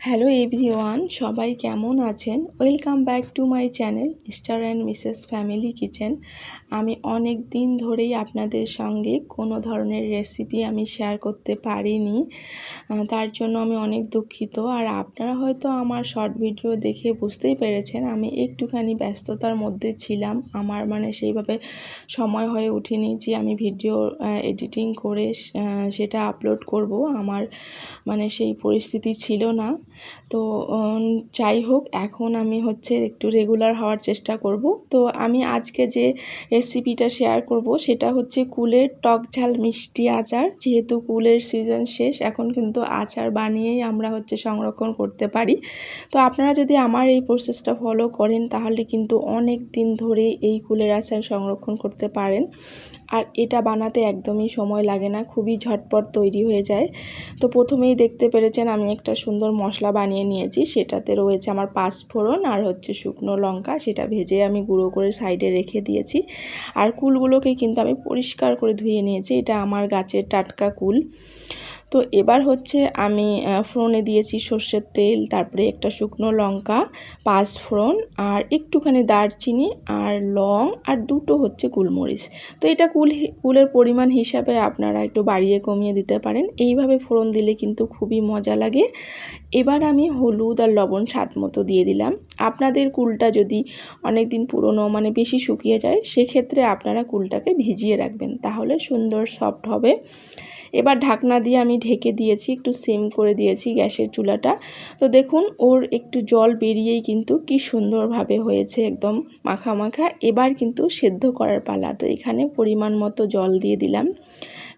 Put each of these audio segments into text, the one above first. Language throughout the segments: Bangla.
হ্যালো এভরিওয়ান, সবাই কেমন আছেন? Welcome back to my channel Mr and Mrs family kitchen. আমি অনেক দিন ধরেই আপনাদের সঙ্গে কোনো ধরনের রেসিপি আমি শেয়ার করতে পারিনি তার জন্য আমি অনেক দুঃখিত। আর আপনারা হয়তো আমার শর্ট ভিডিও দেখে বুঝতেই পেরেছেন, আমি একটুখানি ব্যস্ততার মধ্যে ছিলাম। আমার মানে সেইভাবে সময় হয়ে ওঠেনি যে আমি ভিডিও এডিটিং করে সেটা আপলোড করব। আমার মানে সেই পরিস্থিতি ছিল না। তো যাই হোক এখন আমি হচ্ছে একটু রেগুলার হওয়ার চেষ্টা করব। তো, আমি আজকে যে রেসিপিটা শেয়ার করব, সেটা হচ্ছে কুলের টক ঝাল মিষ্টি আচার। যেহেতু কুলের সিজন শেষ, এখন কিন্তু আচার বানিয়েই আমরা হচ্ছে সংরক্ষণ করতে পারি। তো, আপনারা যদি আমার এই প্রসেসটা ফলো করেন, তাহলে কিন্তু অনেক দিন ধরে এই কুলের আচার সংরক্ষণ করতে পারেন। আর এটা বানাতে একদমই সময় লাগে না, খুবই ঝটপট তৈরি হয়ে যায়। তো প্রথমেই দেখতে পেরেছেন আমি একটা সুন্দর মশলা বানিয়ে নিয়েছি, সেটাতে রয়েছে আমার পাঁচফোড়ন আর হচ্ছে শুকনো লঙ্কা, সেটা ভেজে আমি গুঁড়ো করে সাইডে রেখে দিয়েছি। আর কুলগুলোকে কিন্তু আমি পরিষ্কার করে ধুয়ে নিয়েছি, এটা আমার গাছের টাটকা কুল। তো এবার হচ্ছে আমি ফোড়নে দিয়েছি সর্ষের তেল, তারপরে একটা শুকনো লঙ্কা, পাঁচ ফোড়ন, আর একটুখানি দারচিনি আর লং, আর দুটো হচ্ছে গোলমরিচ। তো এটা কুল কুলের পরিমাণ হিসাবে আপনারা একটু বাড়িয়ে কমিয়ে দিতে পারেন। এইভাবে ফোড়ন দিলে কিন্তু খুবই মজা লাগে। এবার আমি হলুদ আর লবণ স্বাদ মতো দিয়ে দিলাম। আপনাদের কুলটা যদি অনেক দিন পুরনো মানে বেশি শুকিয়ে যায়, সেক্ষেত্রে আপনারা কুলটাকে ভিজিয়ে রাখবেন, তাহলে সুন্দর সফট হবে। এবার ঢাকনা দিয়ে আমি ঢেকে দিয়েছি, একটু সেম করে দিয়েছি গ্যাসের চুলাটা। তো দেখুন, ওর একটু জল বেরিয়েই কিন্তু কি সুন্দরভাবে হয়েছে একদম মাখা মাখা। এবার কিন্তু সেদ্ধ করার পালা। তো এখানে পরিমাণ মতো জল দিয়ে দিলাম।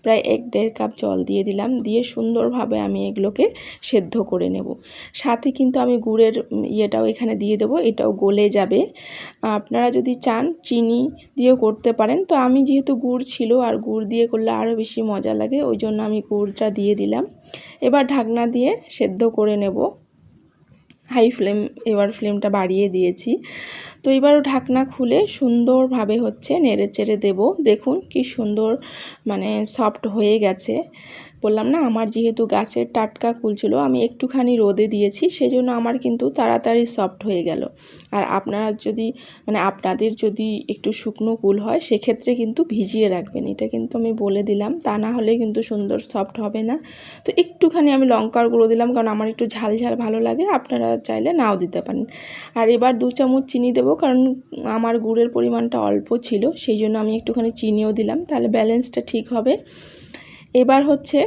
প্রায় এক দেড় কাপ জল দিয়ে দিলাম, দিয়ে সুন্দরভাবে আমি এগুলোকে সেদ্ধ করে নেব। সাথে কিন্তু আমি গুড়ের ইয়েটাও এখানে দিয়ে দেবো, এটাও গলে যাবে। আপনারা যদি চান চিনি দিয়েও করতে পারেন, তো আমি যেহেতু গুড় ছিল আর গুড় দিয়ে করলে আরও বেশি মজা লাগে, ওই জন্য আমি গুড়টা দিয়ে দিলাম। এবার ঢাকনা দিয়ে সেদ্ধ করে নেব। হাই ফ্লেম, এবার ফ্লেমটা বাড়িয়ে দিয়েছি। তো এবার ঢাকনা খুলে সুন্দরভাবে হচ্ছে নেড়ে চেড়ে দেবো। দেখুন কি সুন্দর মানে সফট হয়ে গেছে। বললাম, না, আমার যেহেতু গাছের টাটকা কুল ছিল, আমি একটুখানি রোদে দিয়েছি সেই জন্য আমার কিন্তু তাড়াতাড়ি সফট হয়ে গেল। আর আপনারা যদি মানে আপনাদের যদি একটু শুকনো কুল হয়, সেক্ষেত্রে কিন্তু ভিজিয়ে রাখবেন। এটা কিন্তু আমি বলে দিলাম, তা না হলে কিন্তু সুন্দর সফট হবে না। তো একটুখানি আমি লঙ্কার গুঁড়ো দিলাম, কারণ আমার একটু ঝাল ঝাল ভালো লাগে, আপনারা চাইলে নাও দিতে পারেন। আর এবার দু চামচ চিনি দেবো, কারণ আমার গুড়ের পরিমাণটা অল্প ছিল, সেই জন্য আমি একটুখানি চিনিও দিলাম, তাহলে ব্যালেন্সটা ঠিক হবে। এবার হচ্ছে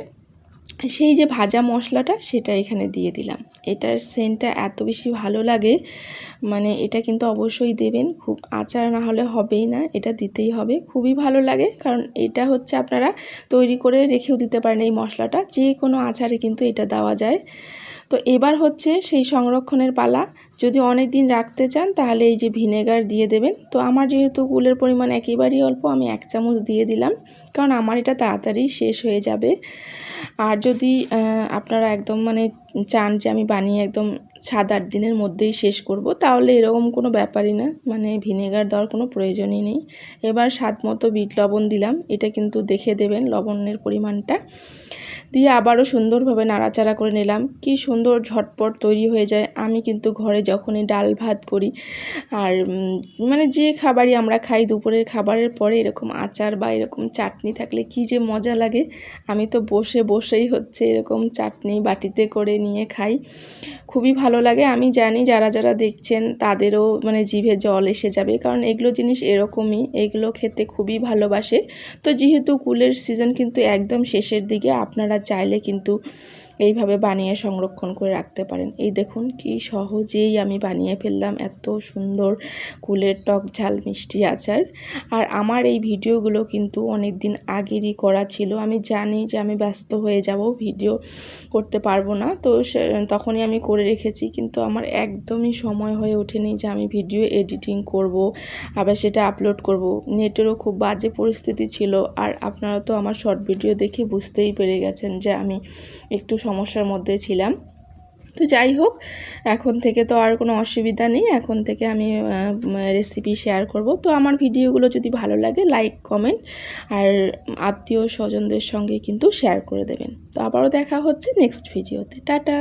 সেই যে ভাজা মশলাটা সেটা এখানে দিয়ে দিলাম। এটার সেন্টটা এত বেশি ভালো লাগে মানে এটা কিন্তু অবশ্যই দেবেন। খুব আচার না হলে হবেই না, এটা দিতেই হবে। খুবই ভালো লাগে, কারণ এটা হচ্ছে আপনারা তৈরি করে রেখেও দিতে পারেন এই মশলাটা। যে কোনো আচারে কিন্তু এটা দেওয়া যায়। তো এবার হচ্ছে সেই সংরক্ষণের পালা। যদি অনেক দিন রাখতে চান, তাহলে এই যে ভিনেগার দিয়ে দেবেন। তো আমার যেহেতু গুলের পরিমাণ একেবারেই অল্প, আমি এক চামচ দিয়ে দিলাম। কারণ আমার এটা তাড়াতাড়ি শেষ হয়ে যাবে। আর যদি আপনারা একদম মানে চান যে আমি বানিয়ে একদম সাত আট দিনের মধ্যেই শেষ করব, তাহলে এরকম কোনো ব্যাপারই না। মানে ভিনেগার দেওয়ার কোনো প্রয়োজনই নেই। এবার স্বাদ মতো বিট লবণ দিলাম। এটা কিন্তু দেখে দেবেন লবণের পরিমাণটা। দিয়ে আবারও সুন্দরভাবে নাড়াচাড়া করে নিলাম। কি সুন্দর ঝটপট তৈরি হয়ে যায়। আমি কিন্তু ঘরে যখনই ডাল ভাত করি আর মানে যে খাবারই আমরা খাই, দুপুরের খাবারের পরে এরকম আচার বা এরকম চাটনি থাকলে কি যে মজা লাগে। আমি তো বসে বসেই হচ্ছে এরকম চাটনি বাটিতে করে নিয়ে খাই। খুবই ভালো লাগে। আমি জানি যারা যারা দেখছেন তাদেরও মানে জিভে জল এসে যাবে। কারণ এগুলো জিনিস এরকমই। এগুলো খেতে খুবই ভালোবাসে। তো যেহেতু কুলের সিজন কিন্তু একদম শেষের দিকে, আপনারা চাইলে কিন্তু এইভাবে বানিয়ে সংরক্ষণ করে রাখতে পারেন। এই দেখুন কি সহজেই আমি বানিয়ে ফেললাম। এত সুন্দর কুলের টক ঝাল, মিষ্টি আচার। আর আমার এই ভিডিওগুলো কিন্তু অনেক দিন আগেরই করা ছিল। আমি জানি যে আমি ব্যস্ত হয়ে যাব, ভিডিও করতে পারব না। তো তখনই আমি করে রেখেছি। কিন্তু আমার একদমই সময় হয়ে ওঠেনি যে আমি ভিডিও এডিটিং করব আবার সেটা আপলোড করব। নেটেরও খুব বাজে পরিস্থিতি ছিল। আর আপনারা তো আমার শর্ট ভিডিও দেখে বুঝতেই পেরে গেছেন যে আমি একটু সমস্যার মধ্যে ছিলাম। তো যাই হোক, এখন থেকে তো আর কোনো অসুবিধা নেই। এখন থেকে আমি রেসিপি শেয়ার করব। তো আমার ভিডিওগুলো যদি ভালো লাগে লাইক কমেন্ট আর আত্মীয় স্বজনদের সঙ্গে কিন্তু শেয়ার করে দেবেন। তো আবারও দেখা হচ্ছে নেক্সট ভিডিওতে টাটা!